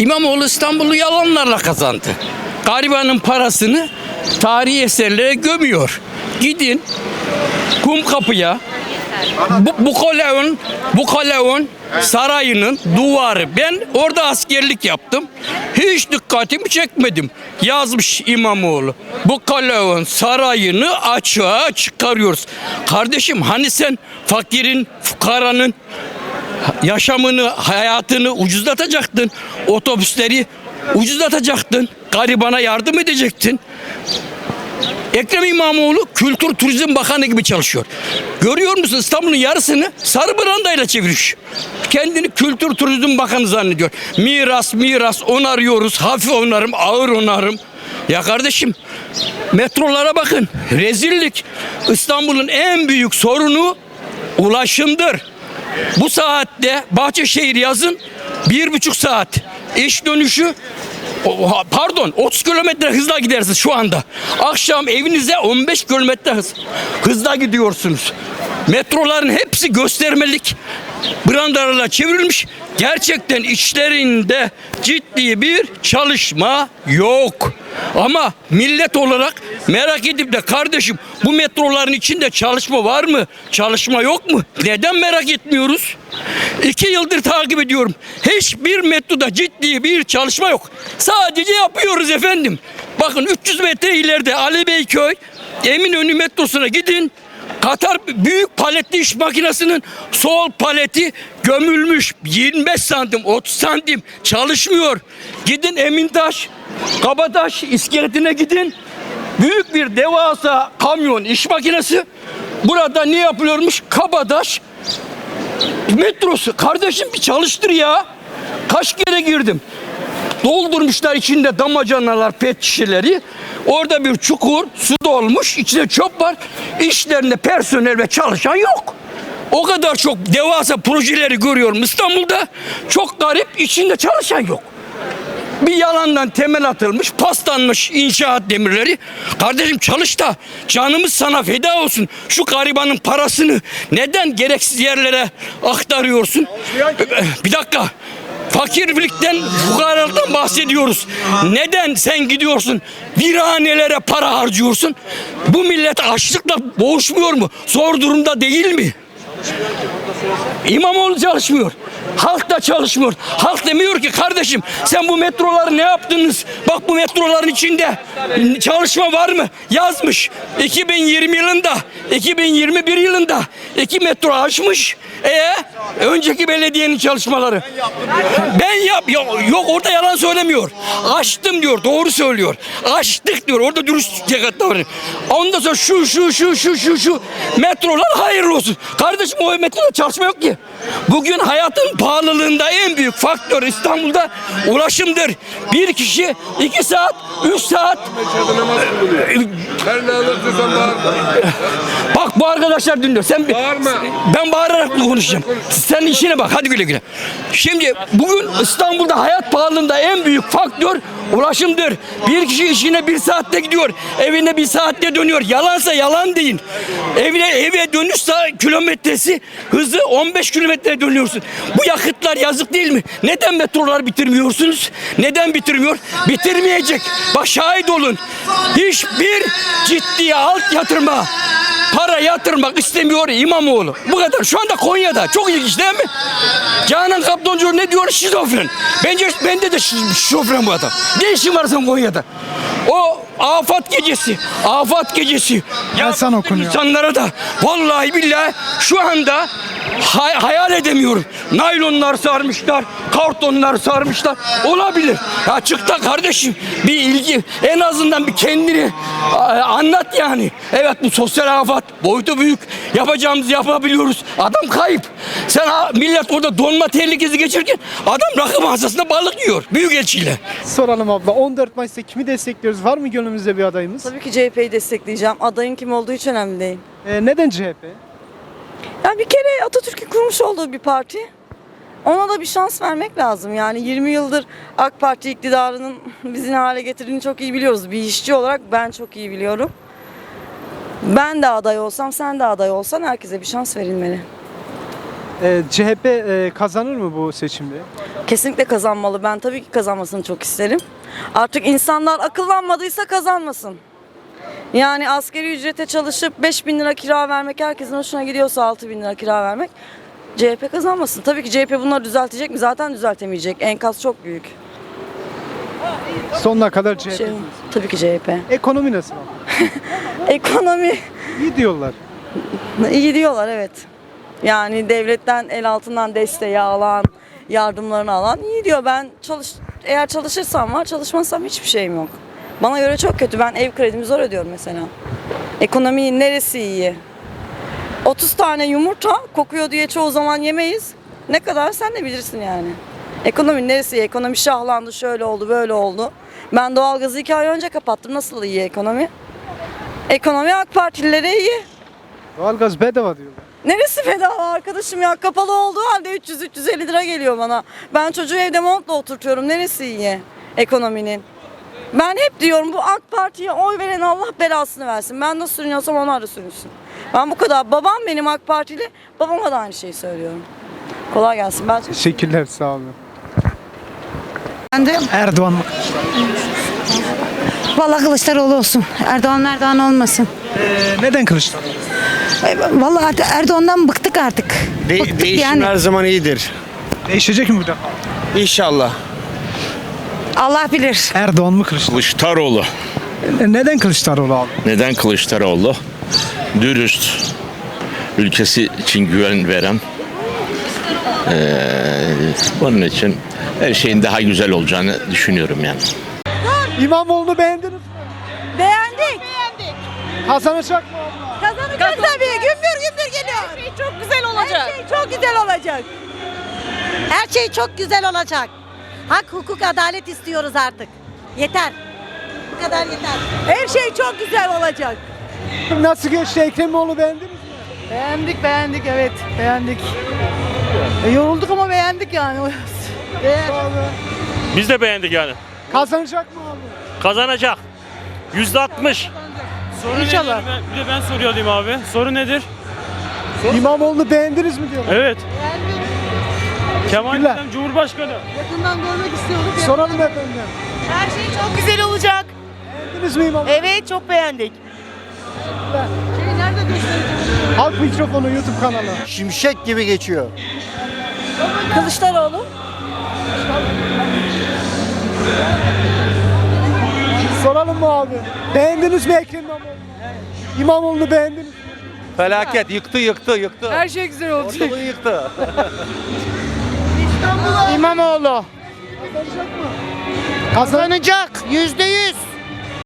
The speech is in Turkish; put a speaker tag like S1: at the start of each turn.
S1: İmamoğlu İstanbul'u yalanlarla kazandı. Garibanın parasını tarihi eserlere gömüyor. Gidin Kumkapı'ya bu, bu Koleon, bu Koleon sarayının duvarı. Ben orada askerlik yaptım. Hiç dikkatimi çekmedim. Yazmış İmamoğlu. Bu Koleon sarayını açığa çıkarıyoruz. Kardeşim hani sen fakirin, fukaranın yaşamını, hayatını ucuzlatacaktın. Otobüsleri ucuzlatacaktın. Garibana yardım edecektin. Ekrem İmamoğlu Kültür Turizm Bakanı gibi çalışıyor. Görüyor musun İstanbul'un yarısını sarı brandayla çevirmiş. Kendini Kültür Turizm Bakanı zannediyor. Miras miras onarıyoruz. Hafif onarım, ağır onarım. Ya kardeşim metrolara bakın. Rezillik. İstanbul'un en büyük sorunu ulaşımdır. Bu saatte Bahçeşehir yazın bir buçuk saat. İş dönüşü pardon 30 kilometre hızla gidersiniz şu anda. Akşam evinize 15 kilometre hız, hızla gidiyorsunuz. Metroların hepsi göstermelik. Brandalarla çevrilmiş. Gerçekten içlerinde ciddi bir çalışma yok. Ama millet olarak merak edip de kardeşim bu metroların içinde çalışma var mı? Çalışma yok mu? Neden merak etmiyoruz? İki yıldır takip ediyorum. Hiçbir metroda ciddi bir çalışma yok. Sadece yapıyoruz efendim. Bakın 300 metre ileride Ali Beyköy Eminönü metrosuna gidin. Katar büyük paletli iş makinesinin sol paleti gömülmüş 25 santim 30 santim çalışmıyor. Gidin Emintaş, Kabataş iskeletine gidin. Büyük bir devasa kamyon iş makinesi. Burada ne yapılıyormuş? Kabataş metrosu. Kardeşim bir çalıştır ya. Kaç kere girdim. Doldurmuşlar içinde damacanalar, pet şişeleri. Orada bir çukur, su dolmuş, içinde çöp var. İşlerinde personel ve çalışan yok. O kadar çok devasa projeleri görüyorum İstanbul'da. Çok garip, içinde çalışan yok. Bir yalandan temel atılmış, paslanmış inşaat demirleri. Kardeşim çalış da canımız sana feda olsun. Şu garibanın parasını neden gereksiz yerlere aktarıyorsun? Bir dakika. Fakirlikten, fukaralıktan bahsediyoruz. Neden sen gidiyorsun viranelere para harcıyorsun? Bu millet açlıkla boğuşmuyor mu? Zor durumda değil mi? İmamoğlu çalışmıyor. Halk da çalışmıyor. Halk demiyor ki kardeşim sen bu metroları ne yaptınız? Bak bu metroların içinde çalışma var mı? Yazmış. 2020 yılında, 2021 yılında iki metro açmış. E önceki belediyenin çalışmaları. Ben yap yok, yok orada yalan söylemiyor. Açtım diyor. Doğru söylüyor. Açtık diyor. Orada dürüst cekatla var. Ondan sonra şu şu şu şu şu şu metrolar hayırlı olsun. Kardeşim o metroda çalışma yok ki. Bugün hayatın pahalılığında en büyük faktör İstanbul'da ulaşımdır. Bir kişi iki saat, üç saat
S2: Her ne anlatıyorsan bağırma.
S1: Bak bu arkadaşlar dinliyor. Sen
S2: Bağırma.
S1: Ben bağırarak konuşacağım. Sen işine bak. Hadi güle güle. Şimdi bugün İstanbul'da hayat pahalılığında en büyük faktör ulaşımdır. Bir kişi işine bir saatte gidiyor. Evine bir saatte dönüyor. Yalansa yalan deyin. Evine eve dönüş sa- kilometresi hızı 15 kilometre dönüyorsun. Bu yakıtlar yazık değil mi? Neden metrolar bitirmiyorsunuz? Neden bitirmiyor? Bitirmeyecek. Bak şahit olun. Hiçbir ciddi alt yatırma para yatırmak istemiyor İmamoğlu. Bu kadar. Şu anda Konya'da. Çok ilginç değil mi? Canan Kaptoncu ne diyor? Şizofren. Bence bende de şiz- şizofren bu adam. Ne işin var sen Konya'da? O afat gecesi. Afat gecesi. Ya
S3: sen okunuyor.
S1: İnsanlara da vallahi billahi şu anda hay- hayal edemiyorum. Naylonlar sarmışlar, kartonlar sarmışlar. Olabilir. Ya çık da kardeşim bir ilgi en azından bir kendini anlat yani. Evet bu sosyal afat boyutu büyük. Yapacağımızı yapabiliyoruz. Adam kayıp. Sen ha- millet orada donma tehlikesi geçirirken adam rakı masasında balık yiyor. Büyük elçiyle.
S3: Soralım abla 14 Mayıs'ta kimi destekliyoruz? Var mı gönlümüzde bir adayımız?
S4: Tabii ki CHP'yi destekleyeceğim. Adayın kim olduğu hiç önemli değil.
S3: Ee, neden CHP?
S4: Yani bir kere Atatürk'ün kurmuş olduğu bir parti. Ona da bir şans vermek lazım. Yani 20 yıldır AK Parti iktidarının bizi ne hale getirdiğini çok iyi biliyoruz. Bir işçi olarak ben çok iyi biliyorum. Ben de aday olsam, sen de aday olsan herkese bir şans verilmeli.
S3: Ee, CHP e, kazanır mı bu seçimde?
S4: Kesinlikle kazanmalı. Ben tabii ki kazanmasını çok isterim. Artık insanlar akıllanmadıysa kazanmasın. Yani askeri ücrete çalışıp 5 bin lira kira vermek herkesin hoşuna gidiyorsa 6 bin lira kira vermek CHP kazanmasın. Tabii ki CHP bunları düzeltecek mi? Zaten düzeltemeyecek. Enkaz çok büyük.
S3: Sonuna kadar CHP.
S4: Şey, tabii ki CHP.
S3: Ekonomi nasıl?
S4: Ekonomi
S3: İyi diyorlar.
S4: iyi diyorlar evet. Yani devletten el altından desteği alan, yardımlarını alan iyi diyor. Ben çalış eğer çalışırsam var, çalışmazsam hiçbir şeyim yok. Bana göre çok kötü. Ben ev kredimi zor ödüyorum mesela. Ekonominin neresi iyi? 30 tane yumurta kokuyor diye çoğu zaman yemeyiz. Ne kadar sen de bilirsin yani. Ekonominin neresi iyi? Ekonomi şahlandı, şöyle oldu, böyle oldu. Ben doğalgazı iki ay önce kapattım. Nasıl iyi ekonomi? Ekonomi AK Partililere iyi.
S3: Doğalgaz bedava diyorlar.
S4: Neresi bedava arkadaşım ya? Kapalı olduğu halde 300-350 lira geliyor bana. Ben çocuğu evde montla oturtuyorum. Neresi iyi ekonominin? Ben hep diyorum bu AK Parti'ye oy veren Allah belasını versin. Ben nasıl sürünüyorsam onlar da sürünsün. Ben bu kadar. Babam benim AK Partili. Babama da aynı şeyi söylüyorum. Kolay gelsin. Ben
S3: Teşekkürler sağ olun.
S2: Efendim?
S3: Erdoğan mı?
S2: Vallahi Kılıçdaroğlu olsun. Erdoğan Erdoğan olmasın.
S3: Ee, neden Kılıçdaroğlu?
S2: E, Vallahi artık Erdoğan'dan bıktık artık.
S5: De-
S2: bıktık
S5: değişim
S2: yani.
S5: her zaman iyidir.
S3: Değişecek mi bu defa?
S5: İnşallah.
S2: Allah bilir.
S3: Erdoğan mı Kılıçdaroğlu?
S6: Kılıçdaroğlu.
S3: E, Neden Kılıçdaroğlu abi?
S6: Neden Kılıçdaroğlu? Dürüst, ülkesi için güven veren, eee, bunun için her şeyin daha güzel olacağını düşünüyorum yani.
S3: İmamoğlu'nu beğendiniz mi?
S7: Beğendik.
S3: Kazanacak mı abla?
S7: Kazanacak tabii. Gümbür gümbür geliyor. Her şey çok güzel olacak. Her şey çok güzel olacak.
S8: Her şey çok güzel olacak. Hak, hukuk, adalet istiyoruz artık. Yeter. Bu kadar yeter.
S7: Her şey çok güzel olacak.
S3: Nasıl geçti Ekrem İmamoğlu beğendiniz mi?
S7: Beğendik beğendik evet beğendik. E, yorulduk ama beğendik yani.
S9: Biz de beğendik yani.
S3: Kazanacak mı abi?
S9: Kazanacak. Yüzde altmış. Soru
S7: İnşallah.
S9: Nedir? Ben- Bir de ben soruyorum abi. Soru nedir?
S3: İmamoğlu'nu beğendiniz mi diyorlar.
S9: Evet. Kemal
S3: Teşekkürler.
S9: İmamoğlu Cumhurbaşkanı.
S7: Yakından görmek istiyoruz.
S3: Soralım efendim.
S7: Her şey çok güzel olacak.
S3: Beğendiniz mi İmamoğlu?
S7: Evet çok beğendik.
S3: Halk mikrofonu YouTube kanalı.
S5: Şimşek gibi geçiyor.
S7: Kılıçdaroğlu.
S3: Soralım mı abi? Beğendiniz mi Ekrem İmamoğlu? İmamoğlu'nu beğendiniz mi?
S5: Felaket yıktı yıktı yıktı.
S7: Her şey güzel olacak.
S5: Ortalığı yıktı.
S7: İmamoğlu.
S3: Kazan
S7: Kazanacak. Yüzde yüz.